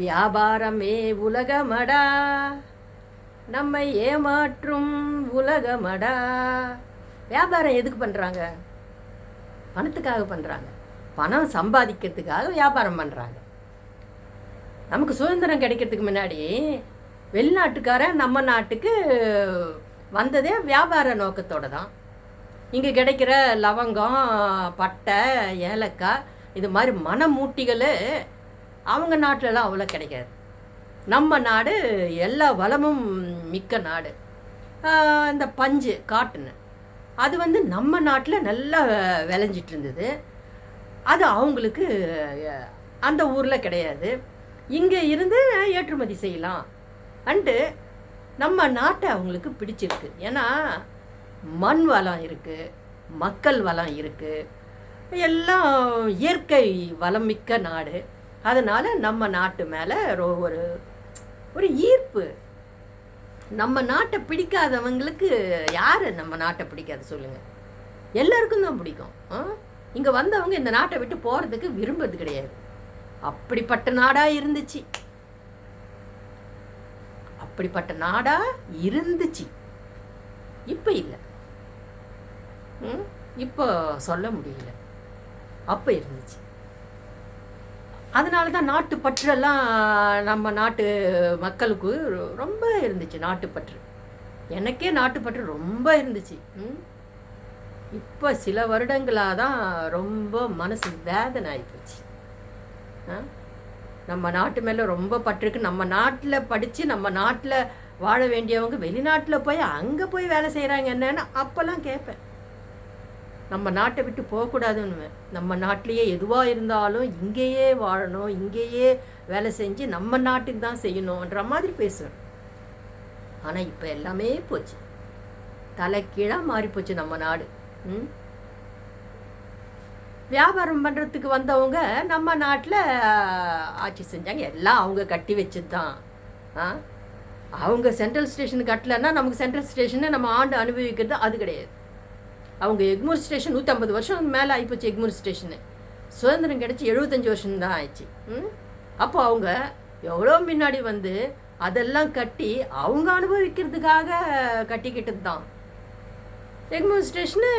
வியாபாரமே உலகமடா. நம்மை ஏமாற்றும் உலகமடா. வியாபாரம் எதுக்கு பண்ணுறாங்க பணத்துக்காக பண்ணுறாங்க பணம் சம்பாதிக்கிறதுக்காக வியாபாரம் பண்ணுறாங்க நமக்கு சுதந்திரம் கிடைக்கிறதுக்கு முன்னாடி வெளிநாட்டுக்காரன் நம்ம நாட்டுக்கு வந்ததே வியாபார நோக்கத்தோட தான். இங்கே கிடைக்கிற லவங்கம் பட்டை ஏலக்காய் இது மாதிரி மணமூட்டிகள் அவங்க நாட்டிலலாம் அவ்வளோ கிடைக்காது. நம்ம நாடு எல்லா வளமும் மிக்க நாடு. இந்த பஞ்சு காட்டுன்னு. அது வந்து நம்ம நாட்டில் நல்லா விளைஞ்சிட்டு இருந்தது அது அவங்களுக்கு அந்த ஊரில் கிடையாது. இங்கே இருந்து ஏற்றுமதி செய்யலாம். அண்டு நம்ம நாட்டை அவங்களுக்கு பிடிச்சிருக்கு. ஏன்னா மண் வளம் இருக்குது மக்கள் வளம் இருக்குது எல்லாம் இயற்கை வளம் மிக்க நாடு. அதனால் நம்ம நாட்டு மேலே ஒரு ஒரு ஈர்ப்பு. நம்ம நாட்டை பிடிக்காதவங்களுக்கு யார் நம்ம நாட்டை பிடிக்காது சொல்லுங்கள் எல்லாருக்கும் தான் பிடிக்கும். இங்கே வந்தவங்க இந்த நாட்டை விட்டு போகிறதுக்கு விரும்புறது கிடையாது. அப்படிப்பட்ட நாடாக இருந்துச்சு. அப்படிப்பட்ட நாடாக இருந்துச்சு. இப்போ இல்லை. ம்? இப்போ சொல்ல முடியல. அப்போ இருந்துச்சு. அதனால தான் நாட்டுப்பற்றெல்லாம் நம்ம நாட்டு மக்களுக்கு ரொம்ப இருந்துச்சு நாட்டுப்பற்று எனக்கே நாட்டுப்பற்று ரொம்ப இருந்துச்சு. ம்? இப்போ சில வருடங்களாக தான் ரொம்ப மனசு வேதனை ஆகிப்போச்சு நம்ம நாட்டு மேலே ரொம்ப பற்றுக்கு நம்ம நாட்டில் படித்து நம்ம நாட்டில் வாழ வேண்டியவங்க வெளிநாட்டில் போய் அங்கே போய் வேலை செய்கிறாங்க என்னன்னு அப்போல்லாம் கேட்பேன் நம்ம நாட்டை விட்டு போகக்கூடாதுன்னு நம்ம நாட்டிலேயே எதுவாக இருந்தாலும் இங்கேயே வாழணும் இங்கேயே வேலை செஞ்சு நம்ம நாட்டுக்கு தான் செய்யணுன்ற மாதிரி பேசுவேன். ஆனால் இப்போ எல்லாமே போச்சு. தலைக்கீழாக மாறிப்போச்சு நம்ம நாடு. ம்? வியாபாரம் பண்ணுறதுக்கு வந்தவங்க நம்ம நாட்டில் ஆட்சி செஞ்சாங்க. எல்லாம் அவங்க கட்டி வச்சது தான் ஆ? அவங்க சென்ட்ரல் ஸ்டேஷன் கட்டலைன்னா நமக்கு சென்ட்ரல் ஸ்டேஷனை நம்ம ஆண்டு அனுபவிக்கிறது அது கிடையாது. அவங்க எக்மூர் ஸ்டேஷன் நூற்றம்பது வருஷம் மேலே ஆகிப்போச்சு எக்மூர் ஸ்டேஷனு சுதந்திரம் கிடச்சி எழுபத்தஞ்சி வருஷம் தான் ஆயிடுச்சு. ம்? அப்போ அவங்க எவ்வளோ முன்னாடி வந்து அதெல்லாம் கட்டி அவங்க அனுபவிக்கிறதுக்காக கட்டிக்கிட்டது தான் எக்மூர் ஸ்டேஷனு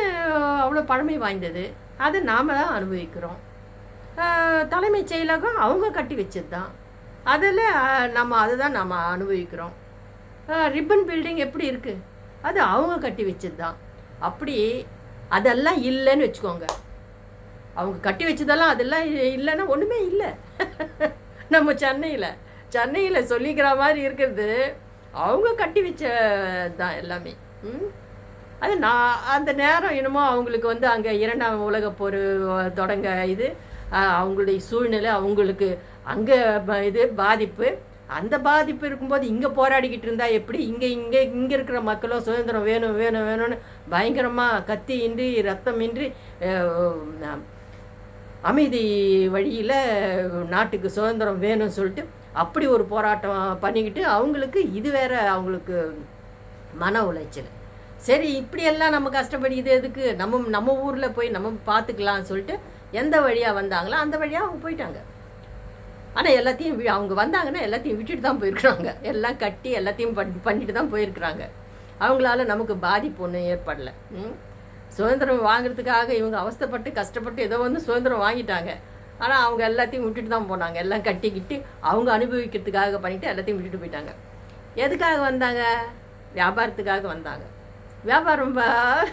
அவ்வளோ பழமை வாய்ந்தது. அதை நாம் தான் அனுபவிக்கிறோம் தலைமைச் செயலகம் அவங்க கட்டி வச்சது தான் அதில் நம்ம அதை தான் நம்ம அனுபவிக்கிறோம். ரிப்பன் பில்டிங் எப்படி இருக்குது அது அவங்க கட்டி வச்சது தான் அப்படி அதெல்லாம் இல்லைன்னு வச்சுக்கோங்க. அவங்க கட்டி வச்சதெல்லாம் அதெல்லாம் இல்லைன்னா ஒன்றுமே இல்லை. நம்ம சென்னையில் சென்னையில் சொல்லிக்கிற மாதிரி இருக்கிறது அவங்க கட்டி வச்ச தான் எல்லாமே. ம்? அது நான் அந்த நேரம் என்னமோ அவங்களுக்கு வந்து அங்கே இரண்டாம் உலக போர் தொடங்க இது அவங்களுடைய சூழ்நிலை அவங்களுக்கு அங்கே இது பாதிப்பு. அந்த பாதிப்பு இருக்கும்போது இங்கே போராடிக்கிட்டு இருந்தா எப்படி? இங்கே இங்கே இங்கே இருக்கிற மக்களும் சுதந்திரம் வேணும் வேணும் வேணும்னு பயங்கரமாக கத்தி இன்றி ரத்தமின்றி அமைதி வழியில் நாட்டுக்கு சுதந்திரம் வேணும்னு சொல்லிட்டு அப்படி ஒரு போராட்டம் பண்ணிக்கிட்டு அவங்களுக்கு இது வேற அவங்களுக்கு மன உளைச்சல். சரி இப்படியெல்லாம் நம்ம கஷ்டப்படி எதுக்கு? நம்ம நம்ம ஊரில் போய் நம்ம பார்த்துக்கலாம்னு சொல்லிட்டு எந்த வழியாக வந்தாங்களோ அந்த வழியாக அவங்க போயிட்டாங்க. ஆனால் எல்லாத்தையும் வி- அவங்க வந்தாங்கன்னா எல்லாத்தையும் விட்டுட்டு தான் போயிருக்கிறாங்க. எல்லாம் கட்டி எல்லாத்தையும் பண் பண்ணிட்டு தான் போயிருக்கிறாங்க. அவங்களால நமக்கு பாதிப்பு ஒன்றும் ஏற்படல. ம்? சுதந்திரம் வாங்குறதுக்காக இவங்க அவஸ்தைப்பட்டு கஷ்டப்பட்டு ஏதோ வந்து சுதந்திரம் வாங்கிட்டாங்க. ஆனால் அவங்க எல்லாத்தையும் விட்டுட்டு தான் போனாங்க. எல்லாம் கட்டிக்கிட்டு அவங்க அனுபவிக்கிறதுக்காக பண்ணிட்டு எல்லாத்தையும் விட்டுட்டு போயிட்டாங்க. எதுக்காக வந்தாங்க? வியாபாரத்துக்காக வந்தாங்க. வியாபாரம்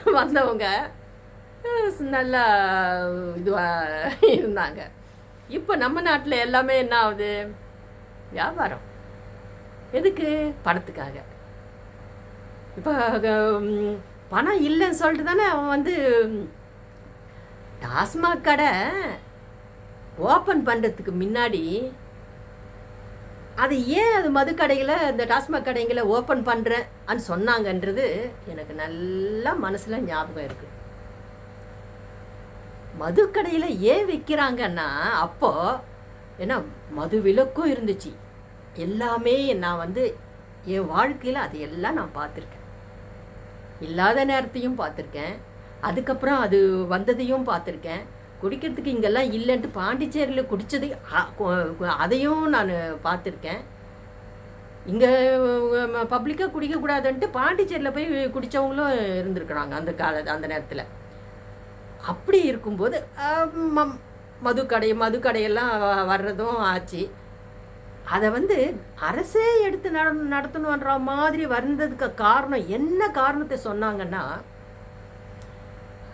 வந்தவங்க நல்லா இதுவாக இருந்தாங்க. இப்போ நம்ம நாட்டில் எல்லாமே என்ன ஆகுது? வியாபாரம். எதுக்கு? பணத்துக்காக. இப்போ பணம் இல்லைன்னு சொல்லிட்டு தானே அவன் வந்து டாஸ்மாக் கடை ஓப்பன் பண்ணுறதுக்கு முன்னாடி அது ஏன் அது மதுக்கடைகளை இந்த டாஸ்மாக் கடைங்களை ஓப்பன் பண்ணுறேன்னு சொன்னாங்கன்றது எனக்கு நல்லா மனசில் ஞாபகம் இருக்குது மதுக்கடையில் ஏன் விற்கிறாங்கன்னா அப்போ ஏன்னா மது விலக்கும் இருந்துச்சு. எல்லாமே நான் வந்து என் வாழ்க்கையில் அது எல்லாம் நான் பார்த்துருக்கேன். இல்லாத நேரத்தையும் பார்த்துருக்கேன். அதுக்கப்புறம் அது வந்ததையும் பார்த்துருக்கேன். குடிக்கிறதுக்கு இங்கெல்லாம் இல்லைன்ட்டு பாண்டிச்சேரியில் குடித்தது அதையும் நான் பார்த்துருக்கேன். இங்கே பப்ளிக்காக குடிக்கக்கூடாதுன்ட்டு பாண்டிச்சேரியில் போய் குடித்தவங்களும் இருந்திருக்கிறாங்க அந்த கால அந்த நேரத்தில். அப்படி இருக்கும்போது மது கடை மதுக்கடை மதுக்கடையெல்லாம் வ- வர்றதும் ஆச்சு. அதை வந்து அரசே எடுத்து நட நடத்தணுன்ற மாதிரி வந்ததுக்கு காரணம் என்ன காரணத்தை சொன்னாங்கன்னா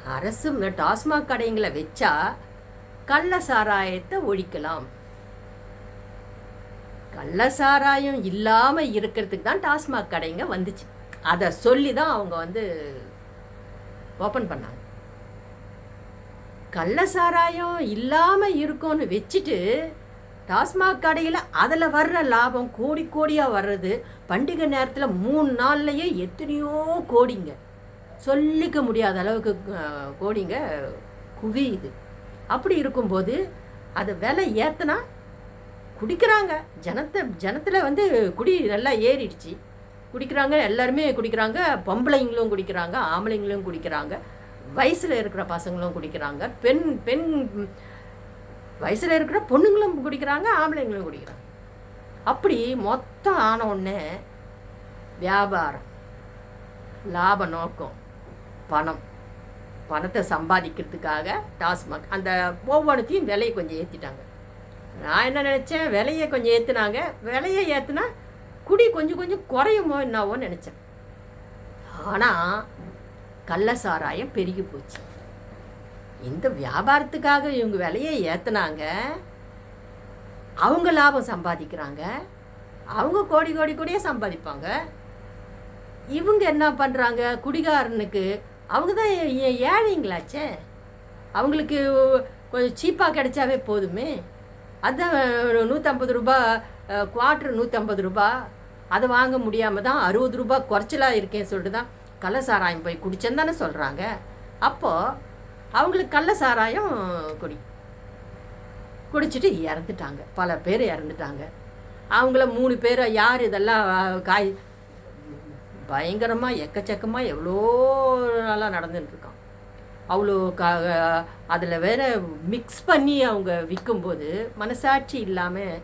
அரசு டாஸ்மாக் கடைங்களை வச்சா கள்ள சாராயத்தை ஒழிக்கலாம். கள்ள சாராயம் இல்லாமல் இருக்கிறதுக்கு தான் டாஸ்மாக் கடைங்க வந்துச்சு. அதை சொல்லி தான் அவங்க வந்து ஓப்பன் பண்ணாங்க. கள்ள சாராயம் இல்லாமல் இருக்கும்னு வச்சுட்டு டாஸ்மாக் கடையில் அதில் வர்ற லாபம் கோடி கோடியாக வர்றது பண்டிகை நேரத்தில் மூணு நாள்லையே எத்தனையோ கோடிங்க. சொல்லிக்க முடியாத அளவுக்கு கோடிங்க குவியுது. அப்படி இருக்கும்போது அது விலை ஏற்றினா குடிக்கிறாங்க. ஜனத்தை ஜனத்தில் வந்து குடி நல்லா ஏறிடுச்சு. குடிக்கிறாங்க எல்லாருமே குடிக்கிறாங்க பொம்பளைங்களும் குடிக்கிறாங்க ஆம்பளைங்களும் குடிக்கிறாங்க. வயசில் இருக்கிற பசங்களும் குடிக்கிறாங்க. பெண் பெண் வயசில் இருக்கிற பொண்ணுங்களும் குடிக்கிறாங்க ஆம்பளைங்களும் குடிக்கிறாங்க. அப்படி மொத்தம் ஆன உடனே வியாபாரம் லாப நோக்கம் பணம் பணத்தை சம்பாதிக்கிறதுக்காக டாஸ்மாக் அந்த ஒவ்வொன்றுத்தையும் விலையை கொஞ்சம் ஏற்றிட்டாங்க நான் என்ன நினச்சேன்? விலையை கொஞ்சம் ஏற்றுனாங்க விலையை ஏற்றுனா குடி கொஞ்சம் கொஞ்சம் குறையுமோ என்னவோ நினச்சேன். ஆனால் கள்ள சாராயம் பெருகி போச்சு. இந்த வியாபாரத்துக்காக இவங்க விலையை ஏற்றுனாங்க அவங்க லாபம் சம்பாதிக்கிறாங்க. அவங்க கோடி கோடி கோடியே சம்பாதிப்பாங்க. இவங்க என்ன பண்ணுறாங்க குடிகாரனுக்கு அவங்க தான் ஏ- ஏழைங்களாச்சே. அவங்களுக்கு கொஞ்சம் சீப்பாக கிடைச்சாவே போதுமே. அதுதான் நூற்றம்பது ரூபா குவார்ட்ரு நூற்றம்பது ரூபா. அதை வாங்க முடியாமல் தான் அறுபது ரூபா குறைச்சலாக இருக்கேன்னு சொல்லிட்டு தான் கள்ள சாராயம் போய் குடிச்சேன்னு தானே சொல்கிறாங்க அப்போது அவங்களுக்கு கள்ள சாராயம் குடி. குடிச்சிட்டு இறந்துட்டாங்க. பல பேர் இறந்துட்டாங்க. அவங்கள மூணு பேரை யார் இதெல்லாம் காய் பயங்கரமாக எக்கச்சக்கமாக எவ்வளோ நாளாக நடந்துட்டுருக்கான். அவ்வளோ க அதில் வேற மிக்ஸ் பண்ணி அவங்க விற்கும்போது மனசாட்சி இல்லாமல்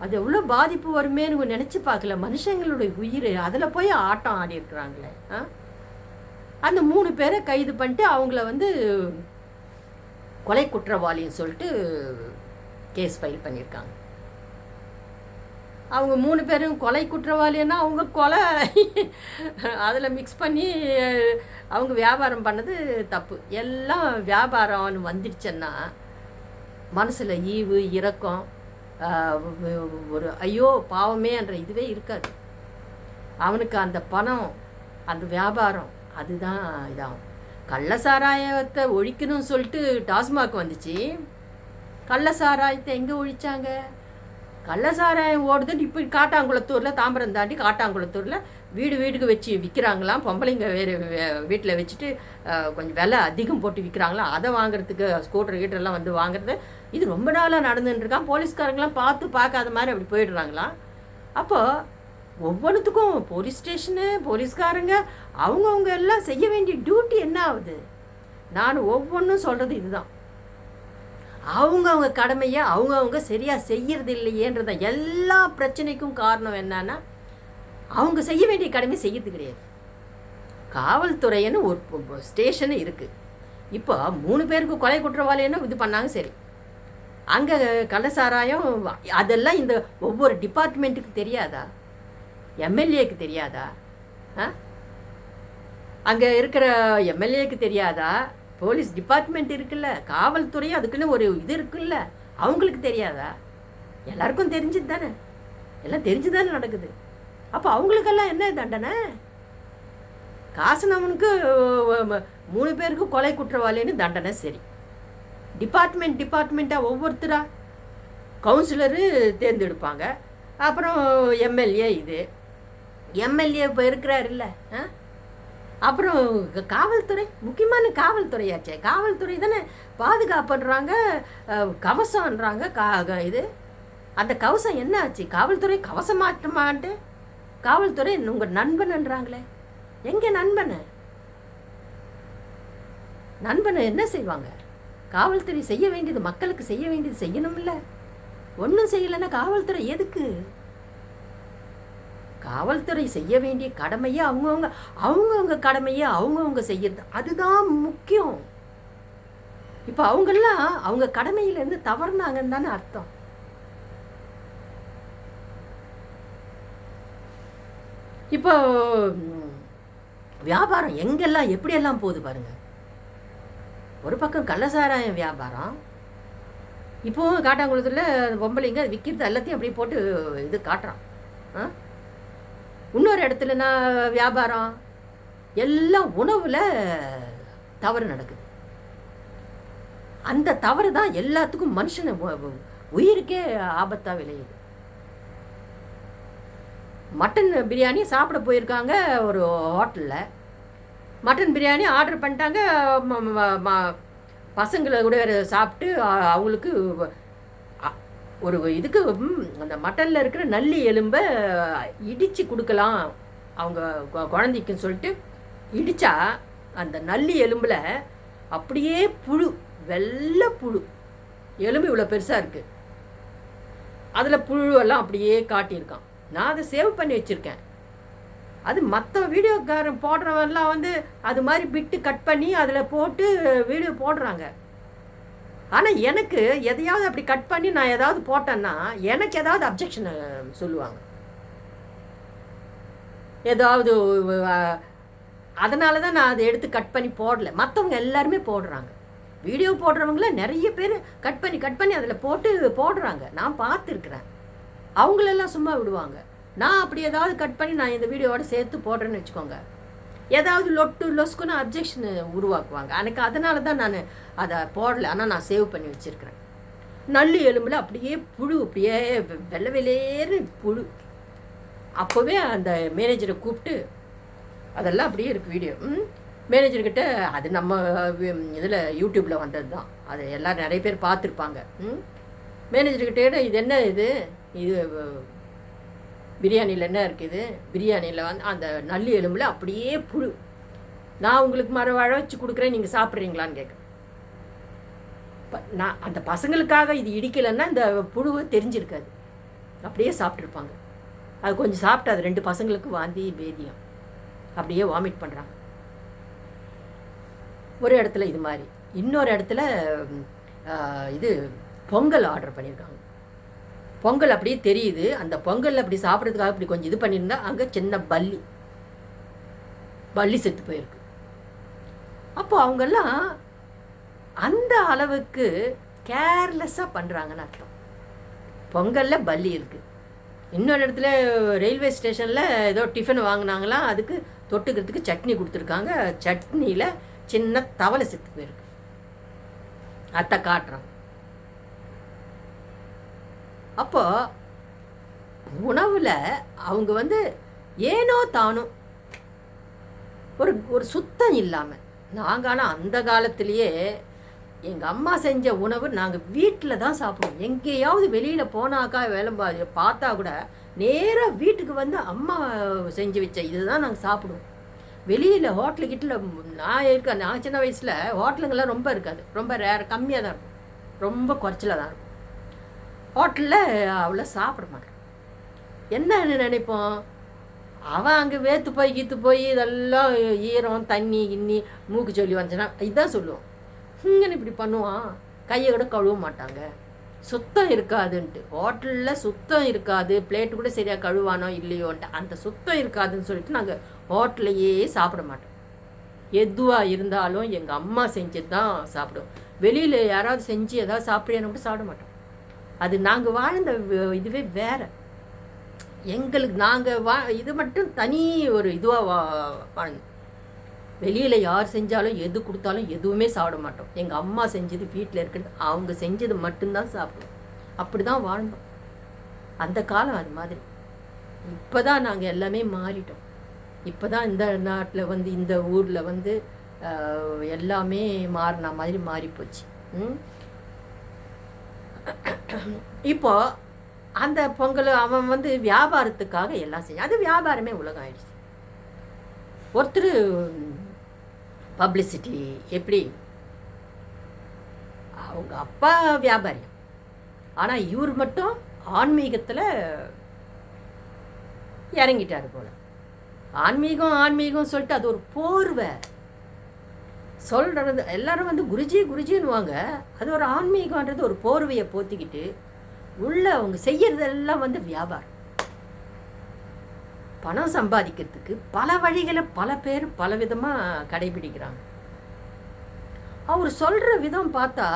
அது எவ்வளோ பாதிப்பு வருமேன்னு நினச்சி பார்க்கல. மனுஷங்களுடைய உயிர் அதில் போய் ஆட்டம் ஆடி இருக்கிறாங்களே ஆ? அந்த மூணு பேரை கைது பண்ணிட்டு அவங்கள வந்து கொலை குற்றவாளின்னு சொல்லிட்டு கேஸ் ஃபைல் பண்ணியிருக்காங்க. அவங்க மூணு பேரும் கொலை குற்றவாளின்னா அவங்க கொலை. அதில் மிக்ஸ் பண்ணி அவங்க வியாபாரம் பண்ணது தப்பு. எல்லாம் வியாபாரம்னு வந்துடுச்சுன்னா மனசில் ஈவு இரக்கம் ஒரு ஐயோ பாவமே என்ற இதுவே இருக்காது. அவனுக்கு அந்த பணம் அந்த வியாபாரம் அதுதான் இதாகும். கள்ள சாராயத்தை ஒழிக்கணும்னு சொல்லிட்டு டாஸ்மாக் வந்துச்சு. கள்ள சாராயத்தை எங்கே ஒழிச்சாங்க? கள்ளசாராயம் ஓடுதுன்னு இப்போ காட்டாங்குளத்தூரில் தாம்பரம் தாண்டி காட்டாங்குளத்தூரில் வீடு வீடுக்கு வச்சு விற்கிறாங்களாம் பொம்பளைங்க வேறு வீட்டில் வச்சுட்டு கொஞ்சம் விலை அதிகம் போட்டு விற்கிறாங்களாம் அதை வாங்குறதுக்கு ஸ்கூட்டர் கீட்டரெல்லாம் வந்து வாங்குறது. இது ரொம்ப நாளாக நடந்துட்டுருக்கான் போலீஸ்காரங்களாம் பார்த்து பார்க்காத மாதிரி அப்படி போயிடுறாங்களாம். அப்போது ஒவ்வொன்றுத்துக்கும் போலீஸ் ஸ்டேஷனு போலீஸ்காரங்க அவங்கவுங்க எல்லாம் செய்ய வேண்டிய டியூட்டி என்ன ஆகுது? நான் ஒவ்வொன்றும் சொல்கிறது இதுதான். அவங்கவுங்க கடமையை அவங்கவுங்க சரியாக செய்யறது இல்லையேன்றத எல்லா பிரச்சனைக்கும் காரணம் என்னன்னா அவங்க செய்ய வேண்டிய கடமை செய்யறது கிடையாது. காவல்துறைன்னு ஒரு ஸ்டேஷன் இருக்குது இப்போ மூணு பேருக்கு கொலை குற்றவாளின்னு இது பண்ணாங்க சரி. அங்கே கள்ளசாராயம் அதெல்லாம் இந்த ஒவ்வொரு டிபார்ட்மெண்ட்டுக்கு தெரியாதா? எம்எல்ஏக்கு தெரியாதா? ஆ? அங்கே இருக்கிற எம்எல்ஏக்கு தெரியாதா? போலீஸ் டிபார்ட்மெண்ட் இருக்குல்ல காவல்துறையும் அதுக்குன்னு ஒரு இது இருக்குல்ல அவங்களுக்கு தெரியாதா? எல்லாருக்கும் தெரிஞ்சது தானே. எல்லாம் தெரிஞ்சு தானே நடக்குது. அப்போ அவங்களுக்கெல்லாம் என்ன தண்டனை? காசனவனுக்கு மூணு பேருக்கு கொலை குற்றவாளின்னு தண்டனை சரி. டிபார்ட்மெண்ட் டிபார்ட்மெண்ட்டாக ஒவ்வொருத்தரா? கவுன்சிலரு தேர்ந்தெடுப்பாங்க. அப்புறம் எம்எல்ஏ இது. எம்எல்ஏ இப்போ இருக்கிறாருல்ல ஆ? அப்புறம் காவல்துறை முக்கியமான காவல்துறையாச்சே. காவல்துறை தானே பாதுகாப்புன்றாங்க கவசம்ன்றாங்க கா இது. அந்த கவசம் என்ன ஆச்சு காவல்துறை கவசம் மாட்டமான்ட்டு காவல்துறை உங்கள் நண்பன்ன்றாங்களே. எங்கே நண்பனை? நண்பனை என்ன செய்வாங்க? காவல்துறை செய்ய வேண்டியது மக்களுக்கு செய்ய வேண்டியது செய்யணும்ல. ஒன்றும் செய்யலைன்னா காவல்துறை எதுக்கு? காவல்துறை செய்ய வேண்டிய கடமையை அவங்கவுங்க அவங்கவுங்க கடமையை அவங்கவுங்க செய்யறது. அதுதான் முக்கியம். இப்போ அவங்கெல்லாம் அவங்க கடமையிலேருந்து தவறுனாங்கன்னு தானே அர்த்தம். இப்போ வியாபாரம் எங்கெல்லாம் எப்படியெல்லாம் போகுது பாருங்க. ஒரு பக்கம் கள்ளசாராயம் வியாபாரம். இப்போவும் காட்டாங்குளத்தில் பொம்பளைங்க விற்கிறது எல்லாத்தையும் அப்படியே போட்டு இது காட்டுறான். ஆ? இன்னொரு இடத்துல வியாபாரம்? எல்லாம் உணவில் தவறு நடக்குது. அந்த தவறு தான் எல்லாத்துக்கும் மனுஷனை உயிருக்கே ஆபத்தாக விளையுது. மட்டன் பிரியாணி சாப்பிட போயிருக்காங்க ஒரு ஹோட்டலில். மட்டன் பிரியாணி ஆர்டர் பண்ணிட்டாங்க ம- பசங்களை கூட சாப்பிட்டு அவங்களுக்கு ஒரு இதுக்கு அந்த மட்டனில் இருக்கிற நல்லி எலும்பை இடித்து கொடுக்கலாம். அவங்க குழந்தைக்குன்னு சொல்லிட்டு இடித்தா அந்த நல்லி எலும்பில் அப்படியே புழு வெள்ளை புழு. எலும்பு இவ்வளோ பெருசாக இருக்குது அதில் புழுவெல்லாம் அப்படியே காட்டியிருக்கான். நான் அதை சேவ் பண்ணி வச்சுருக்கேன். அது மற்ற வீடியோக்காரன் போடுறவெல்லாம் வந்து அது மாதிரி பிட்டு கட் பண்ணி அதில் போட்டு வீடியோ போடுறாங்க. ஆனால் எனக்கு எதையாவது அப்படி கட் பண்ணி நான் ஏதாவது போட்டேன்னா எனக்கு ஏதாவது அப்ஜெக்ஷன் சொல்லுவாங்க. ஏதாவது அதனால தான் நான் அதை எடுத்து கட் பண்ணி போடல. மற்றவங்க எல்லாருமே போடுறாங்க. வீடியோ போடுறவங்கள நிறைய பேர் கட் பண்ணி கட் பண்ணி அதில் போட்டு போடுறாங்க. நான் பார்த்துருக்குறேன். அவங்களெல்லாம் சும்மா விடுவாங்க. நான் அப்படி ஏதாவது கட் பண்ணி நான் இந்த வீடியோவோட சேர்த்து போடுறேன்னு வச்சுக்கோங்க. ஏதாவது லொட்டு லொஸ்குன்னு அப்ஜெக்ஷன் உருவாக்குவாங்க. எனக்கு அதனால தான் நான் அதை போடல. ஆனால் நான் சேவ் பண்ணி வச்சுருக்கிறேன். நல்லி எலும்பில் அப்படியே புழு அப்படியே வெ- வெள்ளை வெளியேறு புழு. அப்போவே அந்த மேனேஜரை கூப்பிட்டு அதெல்லாம் அப்படியே இருக்குது வீடியோ ம்? மேனேஜர்கிட்ட அது நம்ம இதில் யூடியூப்பில் வந்தது தான் அதை எல்லாம் நிறைய பேர் பார்த்துருப்பாங்க. ம்? மேனேஜர்கிட்ட இது என்ன இது? இது பிரியாணியில் என்ன இருக்குது? பிரியாணியில் வந்து அந்த நல்லி எலும்பில் அப்படியே புழு. நான் உங்களுக்கு மர வாழ வச்சு கொடுக்குறேன் நீங்கள் சாப்பிட்றீங்களான்னு கேட்குறேன் நான் அந்த பசங்களுக்காக இது இடிக்கலைன்னா இந்த புழுவை தெரிஞ்சிருக்காது. அப்படியே சாப்பிட்ருப்பாங்க அது கொஞ்சம் சாப்பிட்டு அது ரெண்டு பசங்களுக்கு வாந்தி பேதியம். அப்படியே வாமிட் பண்ணுறாங்க ஒரு இடத்துல இது மாதிரி. இன்னொரு இடத்துல இது பொங்கல் ஆர்டர் பண்ணியிருக்காங்க பொங்கல் அப்படியே தெரியுது. அந்த பொங்கல் அப்படி சாப்பிட்றதுக்காக இப்படி கொஞ்சம் இது பண்ணியிருந்தா அங்கே சின்ன பல்லி. பல்லி செத்து போயிருக்கு. அப்போ அவங்கெல்லாம் அந்த அளவுக்கு கேர்லெஸ்ஸாக பண்ணுறாங்கன்னு அர்த்தம். பொங்கலில் பல்லி இருக்குது இன்னொரு இடத்துல ரயில்வே ஸ்டேஷனில் ஏதோ டிஃபன் வாங்கினாங்களாம் அதுக்கு தொட்டுக்கிறதுக்கு சட்னி கொடுத்துருக்காங்க. சட்னியில் சின்ன தவளை செத்து போயிருக்கு. அத்தை காட்டுறான். அப்போ உணவில் அவங்க வந்து ஏனோ தானோ ஒரு ஒரு சுத்தம் இல்லாமல் நாங்கள் ஆனால் அந்த காலத்திலேயே எங்கள் அம்மா செஞ்ச உணவு நாங்கள் வீட்டில் தான் சாப்பிடுவோம். எங்கேயாவது வெளியில் போனாக்கா வேலை பார்த்தா கூட நேராக வீட்டுக்கு வந்து அம்மா செஞ்சு வச்ச இதுதான் நாங்கள் சாப்பிடுவோம். வெளியில் ஹோட்டலு கிட்டில் நான் இருக்க நான் சின்ன வயசில் ஹோட்டலுங்கெல்லாம் ரொம்ப இருக்காது. ரொம்ப ரேர் கம்மியாக தான் இருக்கும். ரொம்ப குறைச்சலாக தான் இருக்கும். ஹோட்டலில் அவ்வளோ சாப்பிட மாட்டேன். என்ன நினைப்போம்? அவன் அங்கே வேத்து போய் கீத்து போய் இதெல்லாம் ஈரம் தண்ணி கிண்ணி மூக்கு சொல்லி வந்துச்சுன்னா இதுதான் சொல்லுவோம் இங்கன்னு இப்படி பண்ணுவான். கையை கூட கழுவ மாட்டாங்க. சுத்தம் இருக்காதுன்ட்டு. ஹோட்டலில் சுத்தம் இருக்காது. பிளேட்டு கூட சரியாக கழுவானோ இல்லையோன்ட்டு. அந்த சுத்தம் இருக்காதுன்னு சொல்லிட்டு நாங்கள் ஹோட்டலையே சாப்பிட மாட்டோம். எதுவாக இருந்தாலும் எங்கள் அம்மா செஞ்சது தான் சாப்பிடுவோம். வெளியில் யாராவது செஞ்சு ஏதாவது சாப்பிட்றியான்னு கூட சாப்பிட மாட்டோம். அது நாங்கள் வாழ்ந்த இதுவே வேற. எங்களுக்கு நாங்கள் வா இது மட்டும் தனி ஒரு இதுவாக வா வாழ்ந்தோம். வெளியில் யார் செஞ்சாலும் எது கொடுத்தாலும் எதுவுமே சாப்பிட மாட்டோம். எங்கள் அம்மா செஞ்சது வீட்டில் இருக்கிறது அவங்க செஞ்சது மட்டும்தான் சாப்பிடுவோம். அப்படி தான் வாழ்ந்தோம். அந்த காலம் அது மாதிரி. இப்போ தான் நாங்கள் எல்லாமே மாறிட்டோம். இப்போ தான் இந்த நாட்டில் வந்து இந்த ஊரில் வந்து எல்லாமே மாறின மாதிரி மாறிப்போச்சு. ம்? இப்போ அந்த பொங்கல் அவன் வந்து வியாபாரத்துக்காக எல்லாம் செய்யும் அது வியாபாரமே உலகம் ஆயிடுச்சு ஒருத்தர் பப்ளிசிட்டி எப்படி? அவங்க அப்பா வியாபாரி ஆனால் இவர் மட்டும் ஆன்மீகத்தில் இறங்கிட்டாரு போல. ஆன்மீகம் ஆன்மீகம் சொல்லிட்டு அது ஒரு போர்வை சொல்கிறது எல்லாரும் வந்து குருஜி குருஜின்னுவாங்க. அது ஒரு ஆன்மீகன்றது ஒரு போர்வையை போத்திக்கிட்டு உள்ள அவங்க செய்யறதெல்லாம் வந்து வியாபாரம். பணம் சம்பாதிக்கிறதுக்கு பல வழிகளை பல பேர் பல விதமாக கடைபிடிக்கிறாங்க. அவர் சொல்கிற விதம் பார்த்தா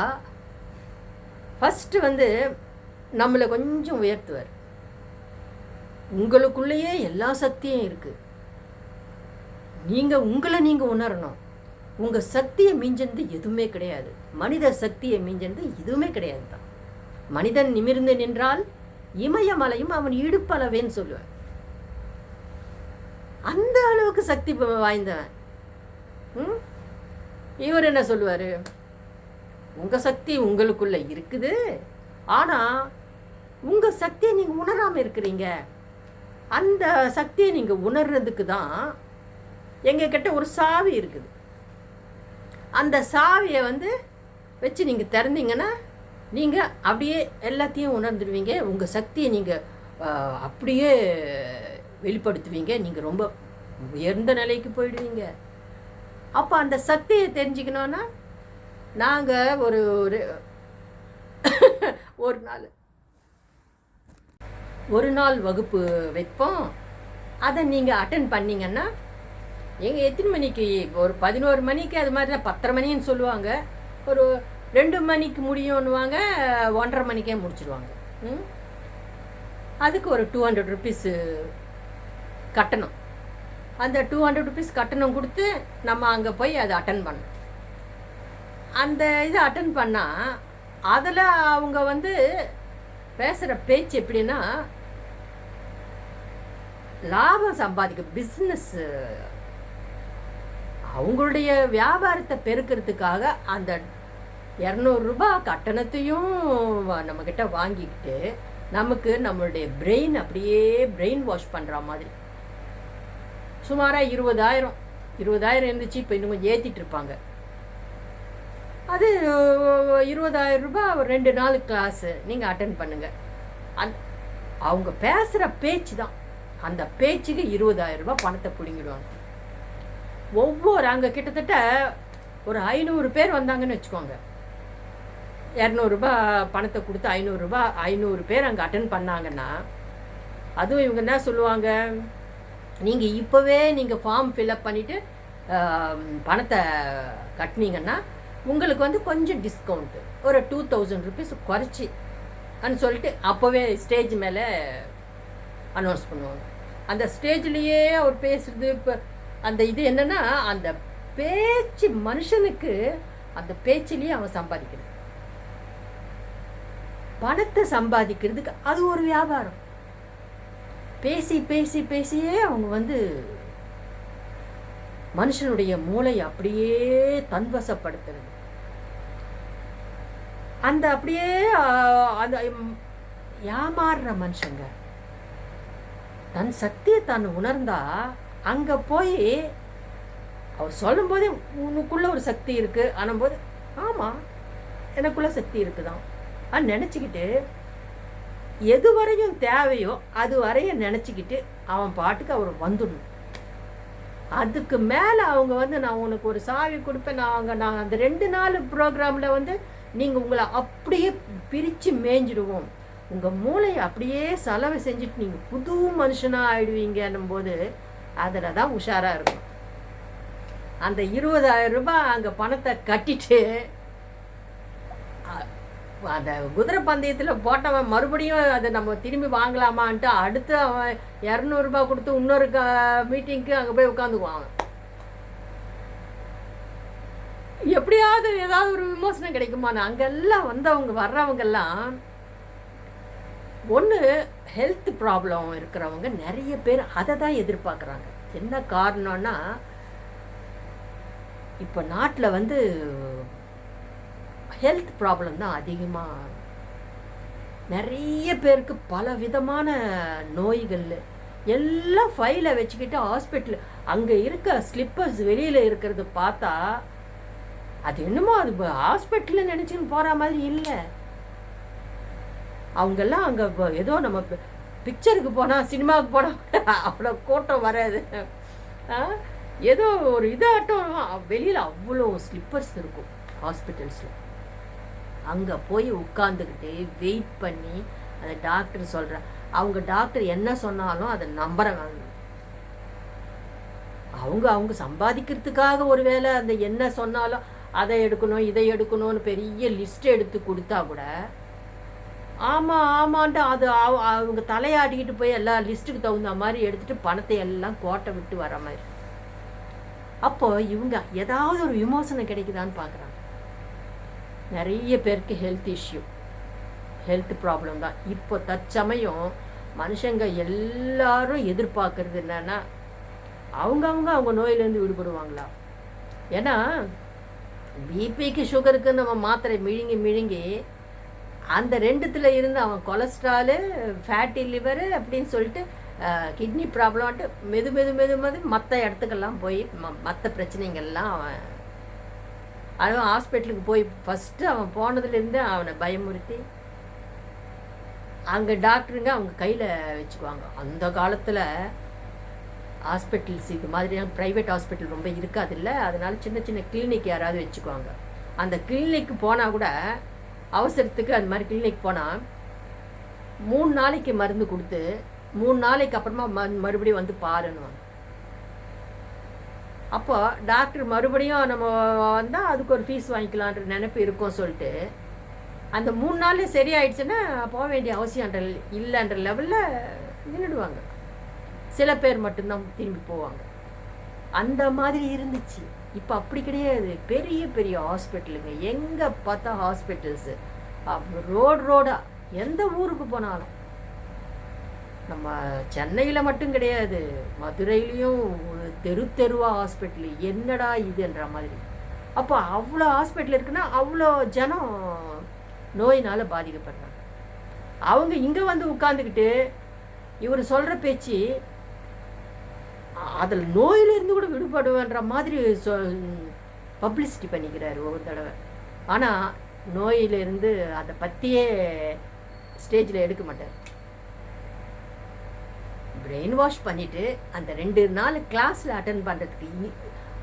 ஃபஸ்ட்டு வந்து நம்மளை கொஞ்சம் உயர்த்துவார். உங்களுக்குள்ளேயே எல்லா சக்தியும் இருக்குது நீங்கள் உங்களை நீங்கள் உணரணும். உங்கள் சக்தியை மிஞ்சது எதுவுமே கிடையாது. மனித சக்தியை மிஞ்சது எதுவுமே கிடையாது தான் மனிதன் நிமிர்ந்து நின்றால் இமயமலையும் அவன் இடுப்பளவேன்னு சொல்லுவேன். அந்த அளவுக்கு சக்தி வாய்ந்தவன். ம்? இவர் என்ன சொல்லுவார்? உங்கள் சக்தி உங்களுக்குள்ளே இருக்குது. ஆனால் உங்கள் சக்தியை நீங்கள் உணராமல் இருக்கிறீங்க. அந்த சக்தியை நீங்கள் உணர்றதுக்கு தான் எங்ககிட்ட ஒரு சாவி இருக்குது. அந்த சாவியை வந்து வச்சு நீங்கள் திறந்தீங்கன்னா நீங்கள் அப்படியே எல்லாத்தையும் உணர்ந்துடுவீங்க. உங்கள் சக்தியை நீங்கள் அப்படியே வெளிப்படுத்துவீங்க. நீங்கள் ரொம்ப உயர்ந்த நிலைக்கு போயிடுவீங்க. அப்போ அந்த சக்தியை தெரிஞ்சுக்கணுன்னா நாங்கள் ஒரு ஒரு ஒரு நாள் ஒரு நாள் வகுப்பு வைப்போம். அதை நீங்கள் அட்டன் பண்ணிங்கன்னா எங்கள் எத்தனை மணிக்கு? ஒரு பதினோரு மணிக்கு அது மாதிரி தான் பத்தரை மணின்னு சொல்லுவாங்க. ஒரு ரெண்டு மணிக்கு முடியும்னுவாங்க ஒன்றரை மணிக்கே முடிச்சிடுவாங்க ம்? அதுக்கு ஒரு டூ ஹண்ட்ரட் ருபீஸு கட்டணம். அந்த டூ ஹண்ட்ரட் ருபீஸ் கட்டணம் கொடுத்து நம்ம அங்கே போய் அதை அட்டன் பண்ணணும். அந்த இதை அட்டன் பண்ணால் அதில் அவங்க வந்து பேசுகிற பேச்சு எப்படின்னா லாபம் சம்பாதிக்க பிஸ்னஸ் அவங்களுடைய வியாபாரத்தை பெருக்கிறதுக்காக அந்த இரநூறுபா கட்டணத்தையும் நம்மக்கிட்ட வாங்கிக்கிட்டு நமக்கு நம்மளுடைய பிரெயின் அப்படியே பிரெயின் வாஷ் பண்ணுற மாதிரி. சுமாராக இருபதாயிரம். இருபதாயிரம் இருந்துச்சு இப்போ இன்னும் கொஞ்சம் ஏற்றிட்டு இருப்பாங்க. அது இருபதாயிரம் ரூபாய் ரெண்டு நாள் கிளாஸு நீங்கள் அட்டன் பண்ணுங்கள் அந் அவங்க பேசுகிற பேச்சு தான் அந்த பேச்சுக்கு இருபதாயிரம் ரூபாய் பணத்தை பிடுங்கிடுவாங்க. ஒவ்வொரு அங்கே கிட்டத்தட்ட ஒரு ஐநூறு பேர் வந்தாங்கன்னு வச்சுக்கோங்க. இரநூறுபா பணத்தை கொடுத்து ஐநூறுரூபா ஐநூறு பேர் அங்கே அட்டன் பண்ணாங்கன்னா அதுவும் இவங்க என்ன சொல்லுவாங்க? நீங்கள் இப்போவே நீங்கள் ஃபார்ம் ஃபில்அப் பண்ணிவிட்டு பணத்தை கட்டினீங்கன்னா உங்களுக்கு வந்து கொஞ்சம் டிஸ்கவுண்ட்டு ஒரு டூ தௌசண்ட் ருபீஸ் குறைச்சி அனு சொல்லிட்டு அப்போவே ஸ்டேஜ் மேலே அனௌன்ஸ் பண்ணுவாங்க. அந்த ஸ்டேஜ்லேயே அவர் பேசுறது இப்போ அந்த இது என்னன்னா அந்த பேச்சு மனுஷனுக்கு அந்த பேச்சிலேயே அவன் சம்பாதிக்கிறது பணத்தை சம்பாதிக்கிறதுக்கு அது ஒரு வியாபாரம். பேசி பேசி பேசியே அவங்க வந்து மனுஷனுடைய மூளை அப்படியே தன்வசப்படுத்துறது. அந்த அப்படியே அந்த ஏமாறுற மனுஷங்க தன் சக்தியை தான் உணர்ந்தா அங்கே போய் அவர் சொல்லும்போதே உனக்குள்ள ஒரு சக்தி இருக்கு. ஆனும்போது ஆமாம் எனக்குள்ள சக்தி இருக்குதான். அது நினச்சிக்கிட்டு எது வரையும் தேவையோ அது வரைய நினச்சிக்கிட்டு அவன் பாட்டுக்கு அவர் வந்துடணும் அதுக்கு மேலே அவங்க வந்து நான் உனக்கு ஒரு சாவி கொடுப்பேன். நான் அங்கே நான் அந்த ரெண்டு நாள் ப்ரோக்ராமில் வந்து நீங்கள் உங்களை அப்படியே பிரித்து மேய்ஞ்சிடுவோம். உங்கள் மூளையை அப்படியே செலவு செஞ்சுட்டு நீங்கள் புது மனுஷனாக ஆயிடுவீங்கன்னும் போது அதில் தான் உஷாராக இருக்கும் அந்த இருபதாயிரம் ரூபாய் அங்கே பணத்தை கட்டிட்டு அந்த குதிரை பந்தயத்தில் போட்டவன் மறுபடியும் அதை நம்ம திரும்பி வாங்கலாமான்ட்டு அடுத்து அவன் இரநூறுபா கொடுத்து இன்னொரு க மீட்டிங்க்கு அங்கே போய் உட்காந்துக்குவான் அவன். எப்படியாவது ஏதாவது ஒரு விமோசனம் கிடைக்குமான்னு அங்கெல்லாம் வந்தவங்க வர்றவங்கெல்லாம் ஒன்று ஹெல்த் ப்ராப்ளம் இருக்கிறவங்க நிறைய பேர் அதை தான் எதிர்பார்க்குறாங்க. என்ன காரணம்னா இப்போ நாட்டில் வந்து ஹெல்த் ப்ராப்ளம் தான் அதிகமாக நிறைய பேருக்கு பல விதமான நோய்கள். எல்லாம் ஃபைலை வச்சுக்கிட்டு ஹாஸ்பிட்டல் அங்கே இருக்க ஸ்லிப்பர்ஸ் வெளியில் இருக்கிறது பார்த்தா அது என்னமோ அது ஹாஸ்பிட்டலில் நினச்சின்னு போகிற மாதிரி இல்லை. அவங்கெல்லாம் அங்கே ஏதோ நம்ம பிக்சருக்கு போனால் சினிமாவுக்கு போனால் அவ்வளோ கூட்டம் வராது. ஆ, ஏதோ ஒரு இதாட்டம். வெளியில் அவ்வளோ ஸ்லிப்பர்ஸ் இருக்கும் ஹாஸ்பிட்டல்ஸில் அங்கே போய் உட்காந்துக்கிட்டு வெயிட் பண்ணி அந்த டாக்டர் சொல்கிற அவங்க டாக்டர் என்ன சொன்னாலும் அதை நம்புறாங்க அவங்க அவங்க சம்பாதிக்கிறதுக்காக ஒரு வேளை அந்த என்ன சொன்னாலும் அதை எடுக்கணும் இதை எடுக்கணும்னு பெரிய லிஸ்ட் எடுத்து கொடுத்தா கூட ஆமாம் ஆமான்ட்டு அது அவங்க தலையாடிக்கிட்டு போய் எல்லா லிஸ்ட்டுக்கு தகுந்த மாதிரி எடுத்துகிட்டு பணத்தை எல்லாம் கோட்டை விட்டு வர மாதிரி. அப்போ இவங்க ஏதாவது ஒரு விமோசனம் கிடைக்குதான்னு பார்க்குறாங்க நிறைய பேருக்கு ஹெல்த் இஷ்யூ ஹெல்த் ப்ராப்ளம் தான். இப்போ தற்சமயம் மனுஷங்க எல்லாரும் எதிர்பார்க்கறது என்னன்னா அவங்கவுங்க அவங்க நோயிலேருந்து விடுபடுவாங்களா? ஏன்னா பிபிக்கு சுகருக்கு நம்ம மாத்திரை மிழுங்கி மிழுங்கி அந்த ரெண்டுத்தில் இருந்து அவன் கொலஸ்ட்ராலு ஃபேட்டி லிவரு அப்படின்னு சொல்லிட்டு கிட்னி ப்ராப்ளம்ட்டு மெது மெது மெது மெது மற்ற இடத்துக்கெல்லாம் போய் மற்ற பிரச்சனைகள்லாம் அவன் அதுவும் ஹாஸ்பிட்டலுக்கு போய் ஃபஸ்ட்டு அவன் போனதுலேருந்து அவனை பயமுறுத்தி அங்கே டாக்டருங்க அவங்க கையில் வச்சுக்குவாங்க. அந்த காலத்தில் ஹாஸ்பிட்டல்ஸ் இது மாதிரியான ப்ரைவேட் ஹாஸ்பிட்டல் ரொம்ப இருக்காதுல்ல அதனால சின்ன சின்ன கிளினிக் யாராவது வச்சுக்குவாங்க. அந்த கிளினிக்கு போனால் கூட அவசரத்துக்கு அது மாதிரி கிளினிக் போனால் மூணு நாளைக்கு மருந்து கொடுத்து மூணு நாளைக்கு அப்புறமா ம மறுபடியும் வந்து பாருன்னுவாங்க. அப்போ டாக்டர் மறுபடியும் நம்ம வந்தால் அதுக்கு ஒரு ஃபீஸ் வாங்கிக்கலான்ற நினைப்பு இருக்கும் சொல்லிட்டு அந்த மூணு நாள் சரியாயிடுச்சுன்னா போக வேண்டிய அவசியம்ன்ற இல்லைன்ற லெவலில் நின்றுடுவாங்க. சில பேர் மட்டும்தான் திரும்பி போவாங்க. அந்த மாதிரி இருந்துச்சு. இப்போ அப்படி கிடையாது. பெரிய பெரிய ஹாஸ்பிட்டலுங்க எங்கே பார்த்தா ஹாஸ்பிட்டல்ஸு ரோடு ரோடாக எந்த ஊருக்கு போனாலும். நம்ம சென்னையில் மட்டும் கிடையாது. மதுரையிலையும் தெரு தெருவாக ஹாஸ்பிட்டல் என்னடா இதுன்ற மாதிரி. அப்போ அவ்வளோ ஹாஸ்பிட்டல் இருக்குன்னா அவ்வளோ ஜனம் நோயினால் பாதிக்கப்படுறாங்க. அவங்க இங்கே வந்து உட்காந்துக்கிட்டு இவர் சொல்கிற பேச்சு அதில் நோயிலிருந்து கூட விடுபடுவேன்ற மாதிரி சொ பப்ளிசிட்டி பண்ணிக்கிறாரு ஒவ்வொரு தடவை. ஆனால் நோயிலிருந்து அதை பற்றியே ஸ்டேஜில் எடுக்க மாட்டார். பிரெயின் வாஷ் பண்ணிவிட்டு அந்த ரெண்டு நாள் கிளாஸில் அட்டன் பண்ணுறதுக்கு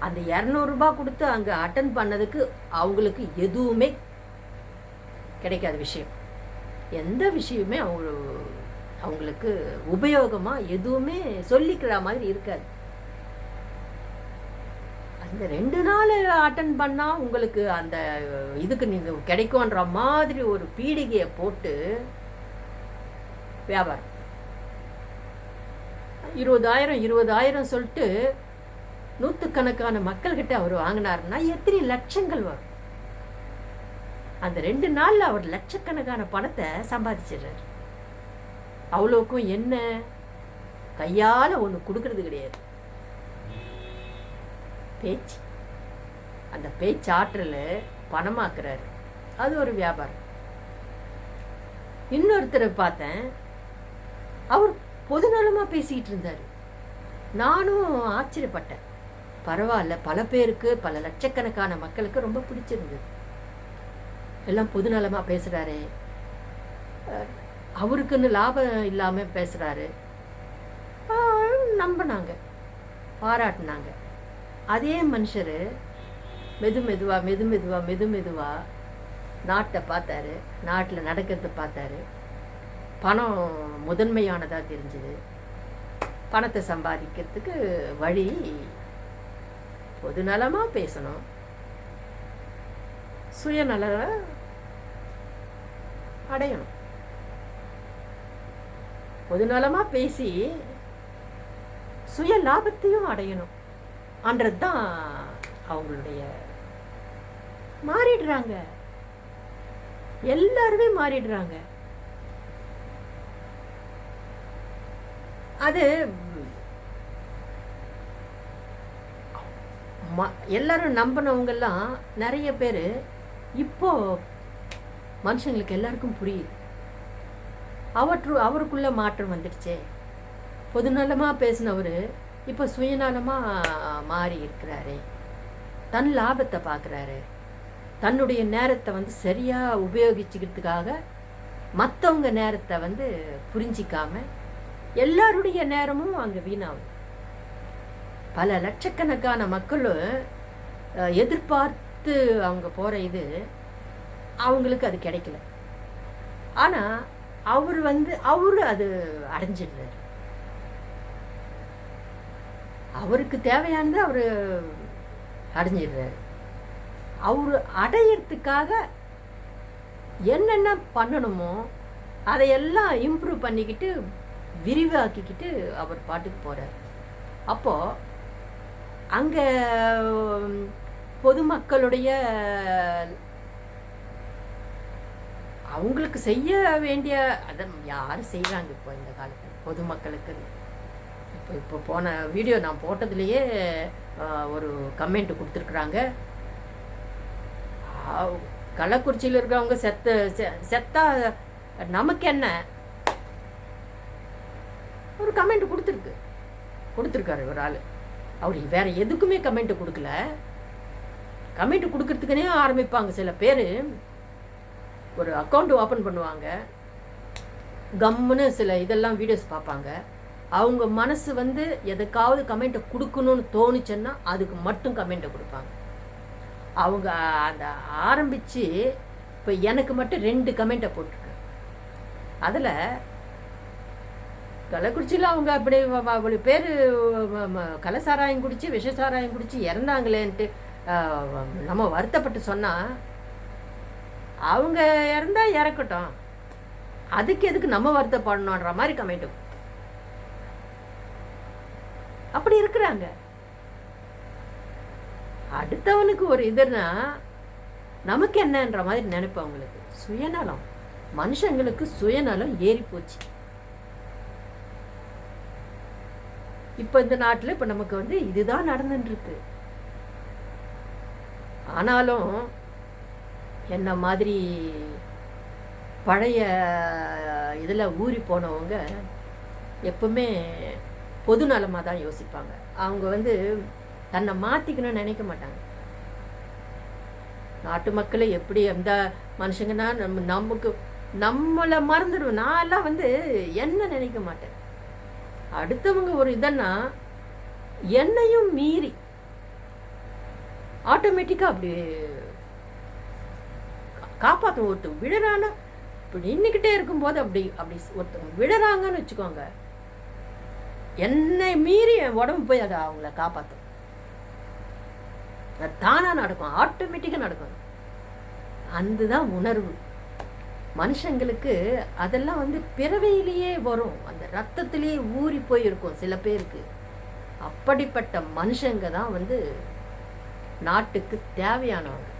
அந்த இரநூறுபா கொடுத்து அங்கே அட்டன் பண்ணதுக்கு அவங்களுக்கு எதுவுமே கிடைக்காத விஷயம். எந்த விஷயமே அவங்க அவங்களுக்கு உபயோகமாக எதுவுமே சொல்லிக்கிற மாதிரி இருக்காது. இந்த ரெண்டு நாள் அட்டன் பண்ணால் உங்களுக்கு அந்த இதுக்கு நீங்கள் கிடைக்கும்ன்ற மாதிரி ஒரு பீடிகையை போட்டு வியாபாரம். இருபதாயிரம் இருபதாயிரம் சொல்லிட்டு நூற்றுக்கணக்கான மக்கள்கிட்ட அவர் வாங்கினாருன்னா எத்தனை லட்சங்கள் வரும். அந்த ரெண்டு நாளில் அவர் லட்சக்கணக்கான பணத்தை சம்பாதிச்சிடுறாரு. அவ்வளோக்கும் என்ன? கையால் ஒன்று கொடுக்கறது கிடையாது. பேச்சு. அந்த பேச்சாற்றல் பணமாக்குறாரு. அது ஒரு வியாபாரம். இன்னொருத்தரை பார்த்தேன். அவர் பொதுநலமாக பேசிக்கிட்டு இருந்தார். நானும் ஆச்சரியப்பட்டேன். பரவாயில்ல பல பேருக்கு பல லட்சக்கணக்கான மக்களுக்கு ரொம்ப பிடிச்சிருந்தது. எல்லாம் பொதுநலமாக பேசுகிறாரே அவருக்குன்னு லாபம் இல்லாமல் பேசுகிறாரு நம்பினாங்க. பாராட்டினாங்க. அதே மனுஷர் மெது மெதுவாக மெது மெதுவாக மெது மெதுவாக நாட்டை பார்த்தாரு நாட்டில் நடக்கிறத பார்த்தாரு. பணம் முதன்மையானதாக தெரிஞ்சுது. பணத்தை சம்பாதிக்கிறதுக்கு வழி பொதுநலமாக பேசணும். சுயநல அடையணும். பொதுநலமாக பேசி சுய லாபத்தையும் அடையணும். அன்றது தான் அவங்களுடைய மாறிடுறாங்க. எல்லாருமே மாறிடுறாங்க. அது எல்லாரும் நம்பினவங்கெல்லாம் நிறைய பேர் இப்போ மனுஷங்களுக்கு எல்லாருக்கும் புரியுது. அவற்று அவருக்குள்ள மாற்றம் வந்துடுச்சே. பொதுநலமாக பேசினவர் இப்போ சுயநலமாக மாறி இருக்கிறாரு. தன் லாபத்தை பார்க்குறாரு தன்னுடைய நேரத்தை வந்து சரியாக உபயோகிச்சுக்கிறதுக்காக மற்றவங்க நேரத்தை வந்து புரிஞ்சிக்காம எல்லாருடைய நேரமும் அங்கே வீணாகும். பல லட்சக்கணக்கான மக்களும் எதிர்பார்த்து அவங்க போகிற இது அவங்களுக்கு அது கிடைக்கல. ஆனால் அவர் வந்து அவரு அது அடைஞ்சிடுறாரு. அவருக்கு தேவையானது அவர் அடைஞ்சிடுறாரு அவர் அடையிறதுக்காக என்னென்ன பண்ணணுமோ அதையெல்லாம் இம்ப்ரூவ் பண்ணிக்கிட்டு விரிவாக்கிக்கிட்டு அவர் பாட்டுக்கு போகிறார் அப்போது அங்கே பொதுமக்களுடைய அவங்களுக்கு செய்ய வேண்டிய அதை யார் செய்கிறாங்க இப்போ இந்த காலத்தில்? பொதுமக்களுக்கு இப்போ போன வீடியோ நான் போட்டதுலேயே ஒரு கமெண்ட் கொடுத்துருக்குறாங்க. கள்ளக்குறிச்சியில் இருக்கிறவங்க செத்த செ- செத்தா நமக்கு என்ன? ஒரு கமெண்ட் கொடுத்துருக்கு. கொடுத்துருக்காரு ஒரு ஆள். அவர் வேற எதுக்குமே கமெண்ட் கொடுக்கல. கமெண்ட் கொடுக்கறதுக்குனே ஆரம்பிப்பாங்க சில பேர். ஒரு அக்கௌண்ட் ஓப்பன் பண்ணுவாங்க. கம்முன்னு சில இதெல்லாம் வீடியோஸ் பார்ப்பாங்க. அவங்க மனசு வந்து எதுக்காவது கமெண்ட்டை கொடுக்கணும்னு தோணுச்சுன்னா அதுக்கு மட்டும் கமெண்ட்டை கொடுப்பாங்க. அவங்க அந்த ஆரம்பித்து இப்போ எனக்கு மட்டும் ரெண்டு கமெண்ட்டை போட்டிருக்கேன் அதில் கள்ளக்குறிச்சியில் அவங்க அப்படி வ- அவ்வளோ பேர் கலசாராயம் குடித்து விஷ சாராயம் குடித்து இறந்தாங்களேன்ட்டு நம்ம வருத்தப்பட்டு சொன்னால் அவங்க இறந்தால் இறக்கட்டும். அதுக்கு எதுக்கு நம்ம வருத்தப்படணுன்ற மாதிரி கமெண்ட் அப்படி இருக்கிறாங்க. அடுத்தவனுக்கு ஒரு இதுன்னா நமக்கு என்னன்ற மாதிரி நினைப்பு அவங்களுக்கு. சுயநலம். மனுஷங்களுக்கு சுயநலம் ஏறி போச்சு. இப்போ இந்த நாட்டில் இப்போ நமக்கு வந்து இதுதான் நடந்துட்டுருக்கு ஆனாலும் என்ன மாதிரி பழைய இதில் ஊறி போனவங்க எப்பவுமே பொது நலமாக தான் யோசிப்பாங்க. அவங்க வந்து தன்னை மாற்றிக்கணும்னு நினைக்க மாட்டாங்க. நாட்டு மக்களை எப்படி எந்த மனுஷங்கன்னா நம்ம நமக்கு நம்மளை மறந்துடுவோம் நான் எல்லாம் வந்து என்ன நினைக்க மாட்டேன். அடுத்தவங்க ஒரு இதன்னா என்னையும் மீறி ஆட்டோமேட்டிக்காக அப்படி காப்பாற்றும் ஒருத்தர் விழுறானா இப்படி நின்றுக்கிட்டே இருக்கும்போது அப்படி அப்படி ஒருத்தவங்க விழுறாங்கன்னு வச்சுக்கோங்க. என்னை மீறி என் உடம்பு போய் அதை அவங்கள காப்பாற்றும் அது தானாக நடக்கும் ஆட்டோமேட்டிக்காக நடக்கும். அதுதான் உணர்வு. மனுஷங்களுக்கு அதெல்லாம் வந்து பிறவையிலேயே வரும். அந்த ரத்தத்திலேயே ஊறி போய் இருக்கும் சில பேருக்கு. அப்படிப்பட்ட மனுஷங்க தான் வந்து நாட்டுக்கு தேவையானவங்க.